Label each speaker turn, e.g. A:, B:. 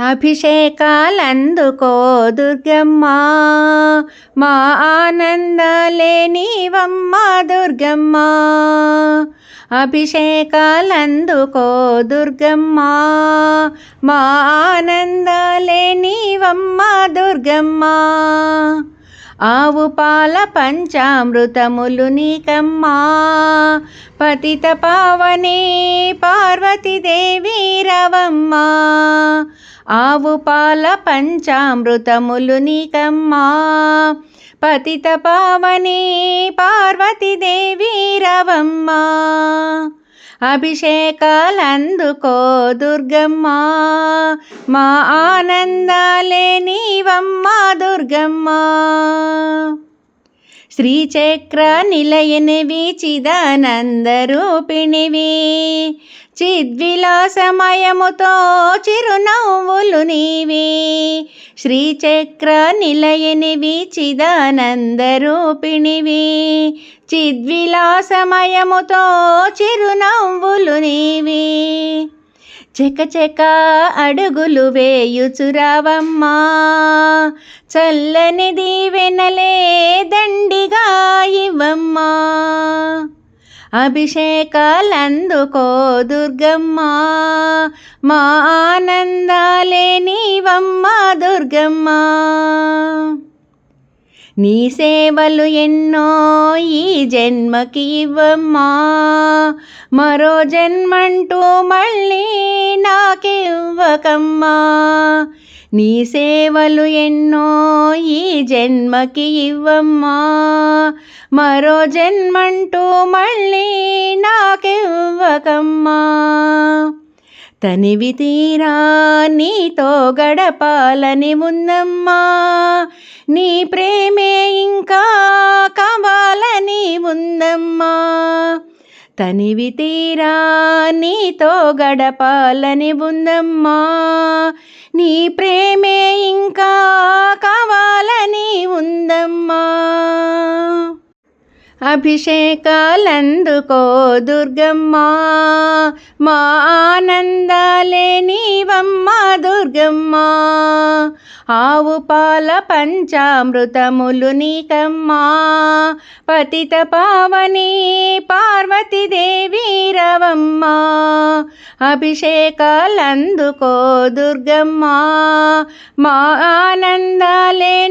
A: అభిషేకాలందుకో దుర్గమ్మ. మా ఆనందలేనివమ్మ దుర్గమ్మ. అభిషేకాలందుకో దుర్గమ్మ. మా ఆనందలేనివమ్మ దుర్గమ్మ. ఆవు పాల పంచామృతములు నీకమ్మా. పతిత పావనే పార్వతీదేవి రవమ్మా. ఆవు పాల పంచామృతములు నీకమ్మా. పతిత పావనే పార్వతీదేవి రవమ్మా అభిషేకాలందుకో దుర్గమ్మ. మా ఆనందాలే నీవమ్మా దుర్గమ్మ. శ్రీచక్ర నిలయనివి చిదానందరూపిణివి చిద్విలాసమయముతో చిరునవ్వులు నీవి. శ్రీచక్ర నిలయనివి చిదానందరూపిణివి చిద్విలాసమయముతో చిరునవ్వులు నీవి. చకచక అడుగులు వేయుచురావమ్మా. చల్లని దీవెనలే దండిగా ఇవ్వమ్మా. అభిషేకాలందుకో దుర్గమ్మ. మా ఆనందాలే నీవమ్మా దుర్గమ్మ. నీ సేవలు ఎన్నో ఈ జన్మకి ఇవ్వమ్మా. మరో జన్మంటూ మళ్ళీ నాకివ్వకమ్మా నీ సేవలు ఎన్నో ఈ జన్మకి ఇవ్వమ్మా. మరో జన్మంటూ మళ్ళీ నాకివ్వకమ్మా. తనివి తీరా నీతో గడపాలని ఉందమ్మా. నీ ప్రేమే ఇంకా కావాలని ఉందమ్మా. తనివి తీరా నీతో గడపాలని ఉందమ్మా. నీ ప్రేమే ఇంకా కావాలని ఉందమ్మా. అభిషేకాలందుకో దుర్గమ్మా మా ఆనందాలే నీవమ్మా దుర్గమ్మా. ఆవు పాల పంచామృతములు నీకమ్మా. పతిత పావని పార్వతీదేవి రవమ్మ అభిషేకాలందుకో దుర్గమ్మ. మా ఆనందాలే